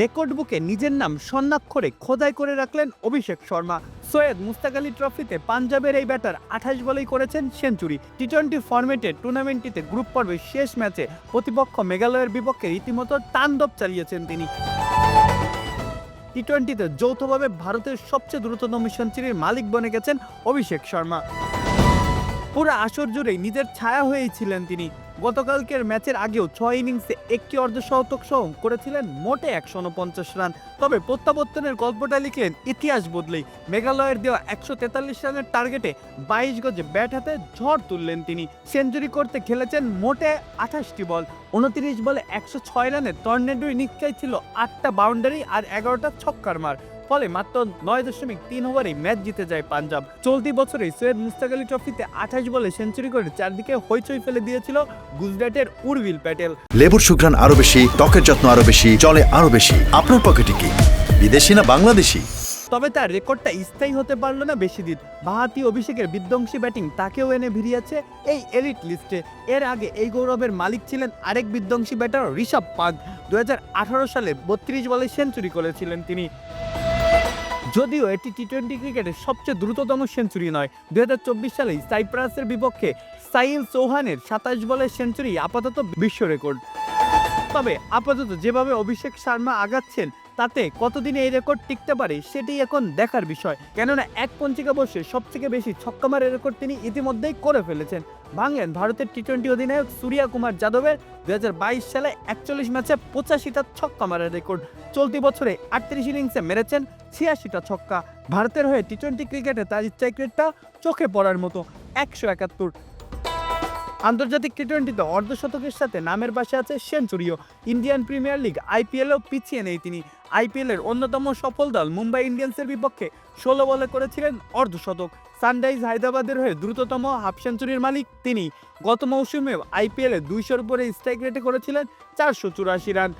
Record বুকে নিজের নাম স্বর্ণাক্ষরে খোদাই করে রাখলেন অভিষেক শর্মা। সৈয়দ মুস্তাক আলী ট্রফিতে পাঞ্জাবের এই ব্যাটার আঠাশ বলেই করেছেন সেঞ্চুরি। টি টোয়েন্টি ফরম্যাটের টুর্নামেন্টটিতে গ্রুপ পর্বের শেষ ম্যাচে প্রতিপক্ষ মেঘালয়ের বিপক্ষে রীতিমতো তাণ্ডব চালিয়েছেন তিনি। টি টোয়েন্টিতে যৌথভাবে ভারতের সবচেয়ে দ্রুততম সেঞ্চুরির মালিক বনে গেছেন অভিষেক শর্মা। পুরো আসর জুড়েই নিজের ছায়া হয়েই ছিলেন তিনি। গতকালকের ম্যাচের আগেও ছয় ইনিংসে একটি অর্ধশতক সহ করেছিলেন মোটে একশো উনপঞ্চাশ রান। তবে প্রত্যাবর্তনের গল্পটা লিখলেন ইতিহাস বদলেই। মেঘালয়ের দেওয়া একশো তেতাল্লিশ রানের টার্গেটে বাইশ গজে ব্যাট হাতে ঝড় তুললেন তিনি। সেঞ্চুরি করতে খেলেছেন মোটে আঠাশটি বল। উনত্রিশ বলে একশো ছয় রানের টর্নেডো ইনিংসটাই ছিল আটটা বাউন্ডারি আর এগারোটা ছক্কার মার। ফলে মাত্র নয় দশমিক তিন ওভারেই ম্যাচ জিতে যায় পাঞ্জাব। চলতি বছরে সৈয়দ মুস্তাক আলী ট্রফিতে আঠাশ বলে সেঞ্চুরি করে চারদিকে হইচই ফেলে দিয়েছিল গুজরাটের উর্বিল প্যাটেল। লেবুর সুঘ্রাণ আরও বেশি ত্বকের যত্ন আরও বেশি চলে আরও বেশি। আপনার পকেটে কি? বিদেশি না বাংলাদেশি? তবে তার রেকর্ডটা স্থায়ী হতে পারল না বেশি দিন। বাহাতি অভিষেকের বিধ্বংসী ব্যাটিং তাকেও এনে ভিড়িয়েছে এই এলিট লিস্টে। এর আগে এই গৌরবের মালিক ছিলেন আরেক বিধ্বংসী ব্যাটার ঋষভ পান্ত দু সালে বত্রিশ বলে সেঞ্চুরি করেছিলেন তিনি। যদিও এটি টি টোয়েন্টি ক্রিকেটের সবচেয়ে দ্রুততম সেঞ্চুরি নয়। দু সালে সাইপ্রাসের বিপক্ষে সাইল চৌহানের সাতাশ বলের সেঞ্চুরি আপাতত বিশ্ব রেকর্ড। তবে আপাতত যেভাবে অভিষেক শর্মা আগাচ্ছেন তাতে কতদিনে এই রেকর্ড টিকতে পারে সেটি এখন দেখার বিষয়। কেননা এক পঞ্চিকা বসে সবথেকে বেশি ছক্কা মারের রেকর্ড তিনি ইতিমধ্যেই করে ফেলেছেন। ভাঙলেন ভারতের টি টোয়েন্টি অধিনায়ক সূর্যা কুমার যাদবের দুই হাজার বাইশ সালে একচল্লিশ ম্যাচে পঁচাশিটা ছক্কা মারার রেকর্ড। চলতি বছরে আটত্রিশ ইনিংসে মেরেছেন ছিয়াশিটা ছক্কা। ভারতের হয়ে টি টোয়েন্টি ক্রিকেটে তার স্ট্রাইক রেটটা চোখে পড়ার মতো একশো একাত্তর। আন্তর্জাতিক টি টোয়েন্টিতে অর্ধশতকের সাথে নামের পাশে আছে সেঞ্চুরিও। ইন্ডিয়ান প্রিমিয়ার লিগ আইপিএলও পিছিয়ে নেই তিনি। আইপিএলের অন্যতম সফল দল মুম্বাই ইন্ডিয়ান্সের বিপক্ষে ষোলো বলে করেছিলেন অর্ধশতক। সানরাইজ হায়দ্রাবাদের হয়ে দ্রুততম হাফ সেঞ্চুরির মালিক তিনি। গত মৌসুমেও আইপিএলে দুইশোর উপরে স্ট্রাইক রেটে করেছিলেন চারশো চুরাশি রান।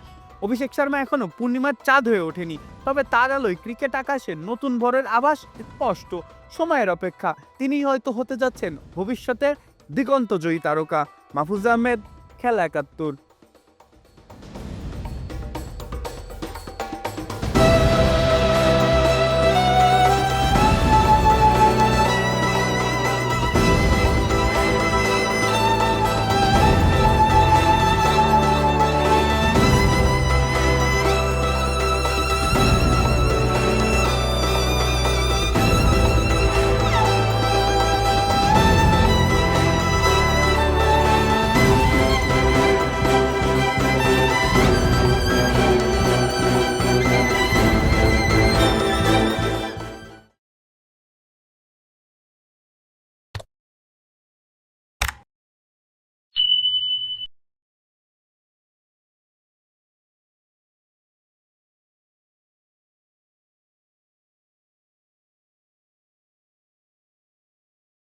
অভিষেক শর্মা এখনও পূর্ণিমার চাঁদ হয়ে ওঠেনি, তবে তার আলোয় ক্রিকেট আকাশে নতুন ভরের আভাস স্পষ্ট। সময়ের অপেক্ষা তিনি হয়তো হতে যাচ্ছেন ভবিষ্যতের দিগন্ত জয়ী তারকা মাহফুজ আহমেদ খেলা একাত্তর।